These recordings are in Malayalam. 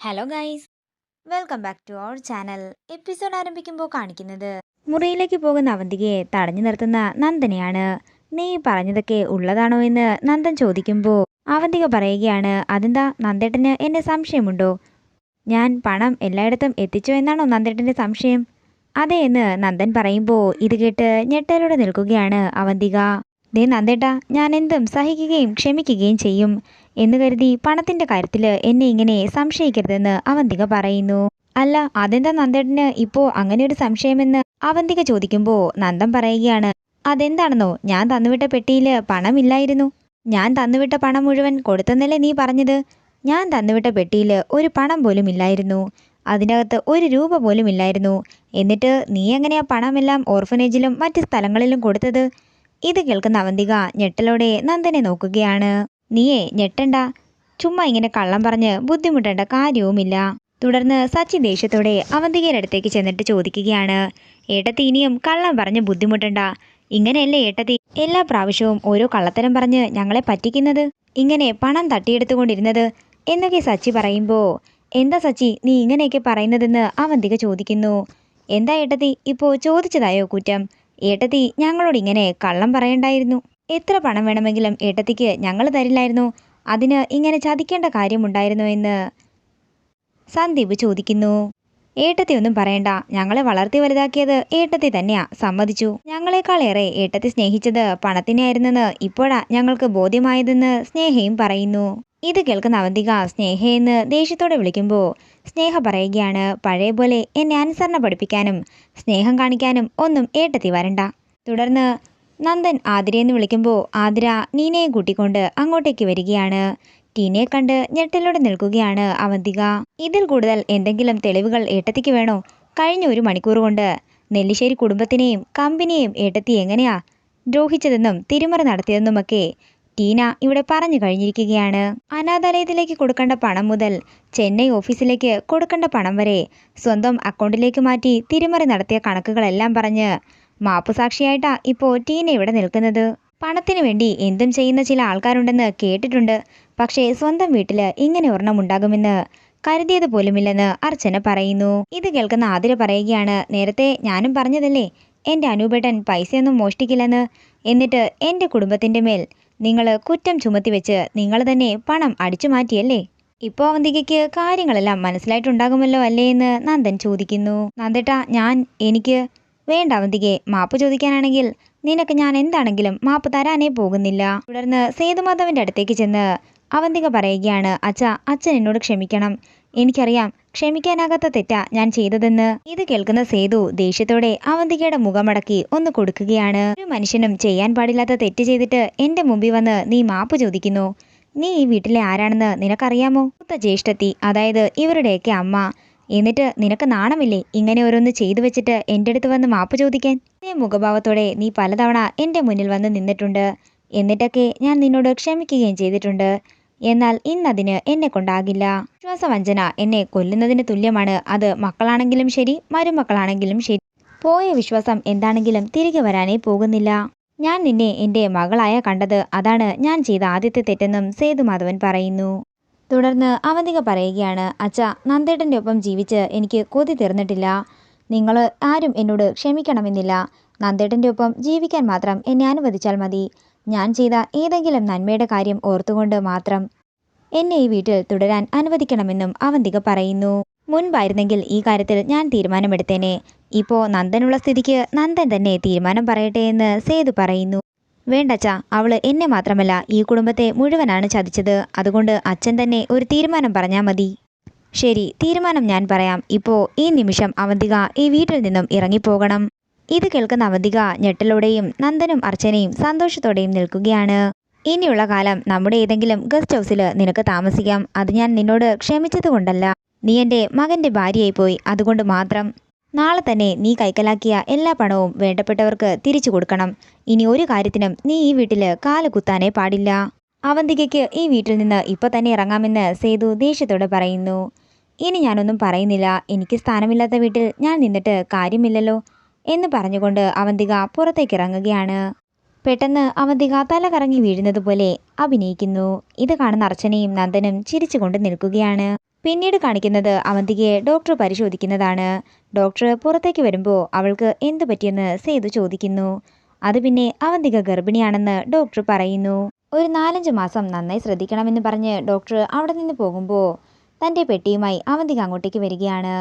Hello guys welcome back to our channel episode ആരംഭിക്കുമ്പോൾ കാണിക്കുന്നത് മുറിയിലേക്ക് പോകുന്ന അവന്തികയെ തടഞ്ഞു നിർത്തുന്ന നന്ദനെയാണ്. നീ പറഞ്ഞതൊക്കെ ഉള്ളതാണോ എന്ന് നന്ദൻ ചോദിക്കുമ്പോൾ അവന്തിക പറയുകയാണ് അതെന്താ? നന്ദേട്ടന് എന്നെ സംശയമുണ്ടോ? ഞാൻ പണം എല്ലായിടത്തും എത്തിച്ചോ എന്നാണോ നന്ദേട്ടന്റെ സംശയം? അതെ എന്ന് നന്ദൻ പറയുമ്പോൾ ഇത് കേട്ട് ഞെട്ടലോടെ നിൽക്കുകയാണ് അവന്തിക. ദേ നന്ദേട്ട ഞാൻ എന്തും സഹിക്കുകയും ക്ഷമിക്കുകയും ചെയ്യും. എന്ന് കരുതി പണത്തിന്റെ കാര്യത്തിൽ എന്നെ ഇങ്ങനെ സംശയിക്കരുതെന്ന് അവന്തിക പറയുന്നു. അല്ല അതെന്താ നന്ദേട്ടന് ഇപ്പോ അങ്ങനെ ഒരു സംശയമെന്ന് അവന്തിക ചോദിക്കുമ്പോ നന്ദൻ പറയുകയാണ് അതെന്താണെന്നോ ഞാൻ തന്നുവിട്ട പെട്ടിയിൽ പണമില്ലായിരുന്നു. ഞാൻ തന്നുവിട്ട പണം മുഴുവൻ കൊടുത്തെന്നല്ലേ നീ പറഞ്ഞത്? ഞാൻ തന്നുവിട്ട പെട്ടിയിൽ ഒരു പണം പോലും ഇല്ലായിരുന്നു. അതിനകത്ത് ഒരു രൂപ പോലും ഇല്ലായിരുന്നു. എന്നിട്ട് നീ എങ്ങനെയാ പണമെല്ലാം ഓർഫനേജിലും മറ്റ് സ്ഥലങ്ങളിലും കൊടുത്തത്? ഇത് കേൾക്കുന്ന അവന്തിക ഞെട്ടലോടെ നന്ദനെ നോക്കുകയാണ്. നീയേ ഞെട്ടണ്ട. ചുമ്മാ ഇങ്ങനെ കള്ളം പറഞ്ഞ് ബുദ്ധിമുട്ടേണ്ട കാര്യവുമില്ല. തുടർന്ന് സച്ചിൻ ദേഷ്യത്തോടെ അവന്തികയുടെ അടുത്തേക്ക് ചെന്നിട്ട് ചോദിക്കുകയാണ്. ഏട്ടത്തി ഇനിയും കള്ളം പറഞ്ഞ് ബുദ്ധിമുട്ടണ്ട. ഇങ്ങനെയല്ലേ ഏട്ടത്തി? എല്ലാ പ്രാവശ്യവും ഓരോ കള്ളത്തരം പറഞ്ഞ് ഞങ്ങളെ പറ്റിക്കുന്നത്? ഇങ്ങനെ പണം തട്ടിയെടുത്തുകൊണ്ടിരുന്നത്? എന്നൊക്കെ സച്ചി പറയുമ്പോൾ എന്താ സച്ചി നീ ഇങ്ങനെയൊക്കെ പറയുന്നതെന്ന് അവന്തിക ചോദിക്കുന്നു. എന്താ ഏട്ടത്തി ഇപ്പോൾ ചോദിച്ചതായോ കുറ്റം? ഏട്ടത്തി ഞങ്ങളോട് ഇങ്ങനെ കള്ളം പറയണ്ടായിരുന്നു. എത്ര പണം വേണമെങ്കിലും ഏട്ടത്തിക്ക് ഞങ്ങൾ തരില്ലായിരുന്നു? അതിന് ഇങ്ങനെ ചതിക്കേണ്ട കാര്യമുണ്ടായിരുന്നു എന്ന് സന്ദീപ് ചോദിക്കുന്നു. ഏട്ടത്തി ഒന്നും പറയണ്ട. ഞങ്ങളെ വളർത്തി വലുതാക്കിയത് ഏട്ടത്തി തന്നെയാ. സമ്മതിച്ചു. ഞങ്ങളെക്കാളേറെ ഏട്ടത്തി സ്നേഹിച്ചത് പണത്തിനെയായിരുന്നെന്ന് ഇപ്പോഴാ ഞങ്ങൾക്ക് ബോധ്യമായതെന്ന് സ്നേഹയും പറയുന്നു. ഇത് കേൾക്കുന്ന അവന്തിക സ്നേഹയെന്ന് ദേഷ്യത്തോടെ വിളിക്കുമ്പോൾ സ്നേഹ പറയുകയാണ് പഴയ പോലെ എന്നെ അനുസരണ പഠിപ്പിക്കാനും സ്നേഹം കാണിക്കാനും ഒന്നും ഏട്ടത്തി വരണ്ട. തുടർന്ന് നന്ദൻ ആതിരയെന്ന് വിളിക്കുമ്പോൾ ആതിര നീനയെ കൂട്ടിക്കൊണ്ട് അങ്ങോട്ടേക്ക് വരികയാണ്. ടീനയെ കണ്ട് ഞെട്ടലോടെ നിൽക്കുകയാണ് അവന്തിക. ഇതിൽ കൂടുതൽ എന്തെങ്കിലും തെളിവുകൾ ഏട്ടത്തിക്ക് വേണോ? കഴിഞ്ഞ ഒരു മണിക്കൂർ കൊണ്ട് നെല്ലിശ്ശേരി കുടുംബത്തിനെയും കമ്പനിയെയും ഏട്ടത്തി എങ്ങനെയാ ദ്രോഹിച്ചതെന്നും തിരിമറി നടത്തിയതെന്നുമൊക്കെ ടീന ഇവിടെ പറഞ്ഞു കഴിഞ്ഞിരിക്കുകയാണ്. അനാഥാലയത്തിലേക്ക് കൊടുക്കേണ്ട പണം മുതൽ ചെന്നൈ ഓഫീസിലേക്ക് കൊടുക്കേണ്ട പണം വരെ സ്വന്തം അക്കൗണ്ടിലേക്ക് മാറ്റി തിരിമറി നടത്തിയ കണക്കുകളെല്ലാം പറഞ്ഞ് മാപ്പുസാക്ഷിയായിട്ടാ ഇപ്പോൾ ടീന ഇവിടെ നിൽക്കുന്നത്. പണത്തിന് വേണ്ടി എന്തും ചെയ്യുന്ന ചില ആൾക്കാരുണ്ടെന്ന് കേട്ടിട്ടുണ്ട്. പക്ഷേ സ്വന്തം വീട്ടിൽ ഇങ്ങനെ ഒരെണ്ണം ഉണ്ടാകുമെന്ന് കരുതിയത് പോലുമില്ലെന്ന് അർച്ചന പറയുന്നു. ഇത് കേൾക്കുന്ന ആതിര പറയുകയാണ് നേരത്തെ ഞാനും പറഞ്ഞതല്ലേ എന്റെ അനൂപേട്ടൻ പൈസയൊന്നും മോഷ്ടിക്കില്ലെന്ന്. എന്നിട്ട് എന്റെ കുടുംബത്തിന്റെ മേൽ നിങ്ങൾ കുറ്റം ചുമത്തി വെച്ച് നിങ്ങൾ തന്നെ പണം അടിച്ചു മാറ്റിയല്ലേ? ഇപ്പോൾ അവന്തികയ്ക്ക് കാര്യങ്ങളെല്ലാം മനസ്സിലായിട്ടുണ്ടാകുമല്ലോ അല്ലേ എന്ന് നന്ദൻ ചോദിക്കുന്നു. നന്ദേട്ടാ ഞാൻ എനിക്ക് വേണ്ട അവന്തികെ മാപ്പ് ചോദിക്കാനാണെങ്കിൽ നിനക്ക് ഞാൻ എന്താണെങ്കിലും മാപ്പ് തരാനേ പോകുന്നില്ല. തുടർന്ന് സേതുമാധവന്റെ അടുത്തേക്ക് ചെന്ന് അവന്തിക പറയുകയാണ് അച്ഛ അച്ഛൻ എന്നോട് ക്ഷമിക്കണം. എനിക്കറിയാം ക്ഷമിക്കാനാകാത്ത തെറ്റാ ഞാൻ ചെയ്തതെന്ന്. ഇത് കേൾക്കുന്ന സേതു ദേഷ്യത്തോടെ അവന്തികയുടെ മുഖമടക്കി ഒന്ന് കൊടുക്കുകയാണ്. ഒരു മനുഷ്യനും ചെയ്യാൻ പാടില്ലാത്ത തെറ്റ് ചെയ്തിട്ട് എന്റെ മുമ്പിൽ വന്ന് നീ മാപ്പ് ചോദിക്കുന്നു. നീ ഈ വീട്ടിലെ ആരാണെന്ന് നിനക്കറിയാമോ? മൂത്ത ജ്യേഷ്ഠത്തി അതായത് ഇവരുടെയൊക്കെ അമ്മ. എന്നിട്ട് നിനക്ക് നാണമില്ലേ ഇങ്ങനെ ഓരോന്ന് ചെയ്തു വെച്ചിട്ട് എന്റെ അടുത്ത് വന്ന് മാപ്പ് ചോദിക്കാൻ? ഇതേ മുഖഭാവത്തോടെ നീ പലതവണ എന്റെ മുന്നിൽ വന്ന് നിന്നിട്ടുണ്ട്. എന്നിട്ടൊക്കെ ഞാൻ നിന്നോട് ക്ഷമിക്കുകയും ചെയ്തിട്ടുണ്ട്. എന്നാൽ ഇന്നതിന് എന്നെ കൊണ്ടാകില്ല. വിശ്വാസവഞ്ചന എന്നെ കൊല്ലുന്നതിന് തുല്യമാണ്. അത് മക്കളാണെങ്കിലും ശരി മരുമക്കളാണെങ്കിലും ശരി. പോയ വിശ്വാസം എന്താണെങ്കിലും തിരികെ വരാനേ പോകുന്നില്ല. ഞാൻ നിന്നെ എന്റെ മകളായ കണ്ടത് അതാണ് ഞാൻ ചെയ്ത ആദ്യത്തെ തെറ്റെന്നും സേതുമാധവൻ പറയുന്നു. തുടർന്ന് അവന്തിക പറയുകയാണ് അച്ഛ നന്ദേട്ടന്റെ ഒപ്പം ജീവിച്ച് എനിക്ക് കൊതി തീർന്നിട്ടില്ല. നിങ്ങൾ ആരും എന്നോട് ക്ഷമിക്കണമെന്നില്ല. നന്ദേട്ടന്റെ ഒപ്പം ജീവിക്കാൻ മാത്രം എന്നെ അനുവദിച്ചാൽ മതി. ഞാൻ ചെയ്ത ഏതെങ്കിലും നന്മയുടെ കാര്യം ഓർത്തുകൊണ്ട് മാത്രം എന്നെ ഈ വീട്ടിൽ തുടരാൻ അനുവദിക്കണമെന്നും അവന്തിക പറയുന്നു. മുൻപായിരുന്നെങ്കിൽ ഈ കാര്യത്തിൽ ഞാൻ തീരുമാനമെടുത്തേനെ. ഇപ്പോൾ നന്ദനുള്ള സ്ഥിതിക്ക് നന്ദൻ തന്നെ തീരുമാനം പറയട്ടെ എന്ന് സേതു പറയുന്നു. വേണ്ടച്ച അവൾ എന്നെ മാത്രമല്ല ഈ കുടുംബത്തെ മുഴുവനാണ് ചതിച്ചത്. അതുകൊണ്ട് അച്ഛൻ തന്നെ ഒരു തീരുമാനം പറഞ്ഞാൽ മതി. ശരി തീരുമാനം ഞാൻ പറയാം. ഇപ്പോൾ ഈ നിമിഷം അവന്തിക ഈ വീട്ടിൽ നിന്നും ഇറങ്ങിപ്പോകണം. ഇത് കേൾക്കുന്ന അവന്തിക ഞെട്ടലോടെയും നന്ദനും അർച്ചനയും സന്തോഷത്തോടെയും നിൽക്കുകയാണ്. ഇനിയുള്ള കാലം നമ്മുടെ ഏതെങ്കിലും ഗസ്റ്റ് ഹൗസിൽ നിനക്ക് താമസിക്കാം. അത് ഞാൻ നിന്നോട് ക്ഷമിച്ചതുകൊണ്ടല്ല. നീ എന്റെ മകന്റെ ഭാര്യയായി പോയി. അതുകൊണ്ട് മാത്രം. നാളെ തന്നെ നീ കൈക്കലാക്കിയ എല്ലാ പണവും വേണ്ടപ്പെട്ടവർക്ക് തിരിച്ചു കൊടുക്കണം. ഇനി ഒരു കാര്യത്തിനും നീ ഈ വീട്ടിൽ കാലുകുത്താനേ പാടില്ല. അവന്തികയ്ക്ക് ഈ വീട്ടിൽ നിന്ന് ഇപ്പൊ തന്നെ ഇറങ്ങാമെന്ന് സേതു ദേഷ്യത്തോടെ പറയുന്നു. ഇനി ഞാനൊന്നും പറയുന്നില്ല. എനിക്ക് സ്ഥാനമില്ലാത്ത വീട്ടിൽ ഞാൻ നിന്നിട്ട് കാര്യമില്ലല്ലോ എന്ന് പറഞ്ഞുകൊണ്ട് അവന്തിക പുറത്തേക്ക് ഇറങ്ങുകയാണ്. പെട്ടെന്ന് അവന്തിക തല കറങ്ങി വീഴുന്നത് പോലെ അഭിനയിക്കുന്നു. ഇത് കാണുന്ന അർച്ചനയും നന്ദനും ചിരിച്ചുകൊണ്ട് നിൽക്കുകയാണ്. പിന്നീട് കാണിക്കുന്നത് അവന്തികയെ ഡോക്ടർ പരിശോധിക്കുന്നതാണ്. ഡോക്ടർ പുറത്തേക്ക് വരുമ്പോൾ അവൾക്ക് എന്തു പറ്റിയെന്ന് സേതു ചോദിക്കുന്നു. അത് പിന്നെ അവന്തിക ഗർഭിണിയാണെന്ന് ഡോക്ടർ പറയുന്നു. ഒരു നാലഞ്ച് മാസം നന്നായി ശ്രദ്ധിക്കണമെന്ന് പറഞ്ഞ് ഡോക്ടർ അവിടെ നിന്ന് പോകുമ്പോൾ തന്റെ പെട്ടിയുമായി അവന്തിക അങ്ങോട്ടേക്ക് വരികയാണ്.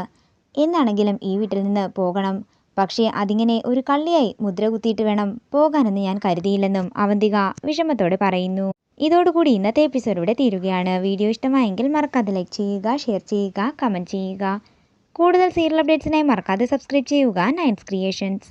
എന്നാണെങ്കിലും ഈ വീട്ടിൽ നിന്ന് പോകണം. പക്ഷേ അതിങ്ങനെ ഒരു കള്ളിയായി മുദ്ര കുത്തിയിട്ട് വേണം പോകാനെന്ന് ഞാൻ കരുതിയില്ലെന്നും അവന്തിക വിഷമത്തോടെ പറയുന്നു. ഇതോടുകൂടി ഇന്നത്തെ എപ്പിസോഡ് ഇവിടെ തീരുകയാണ്. വീഡിയോ ഇഷ്ടമായെങ്കിൽ മറക്കാതെ ലൈക്ക് ചെയ്യുക ഷെയർ ചെയ്യുക കമന്റ് ചെയ്യുക. കൂടുതൽ സീരിയൽ അപ്ഡേറ്റ്സിനായി മറക്കാതെ സബ്സ്ക്രൈബ് ചെയ്യുക. നയൻസ് ക്രിയേഷൻസ്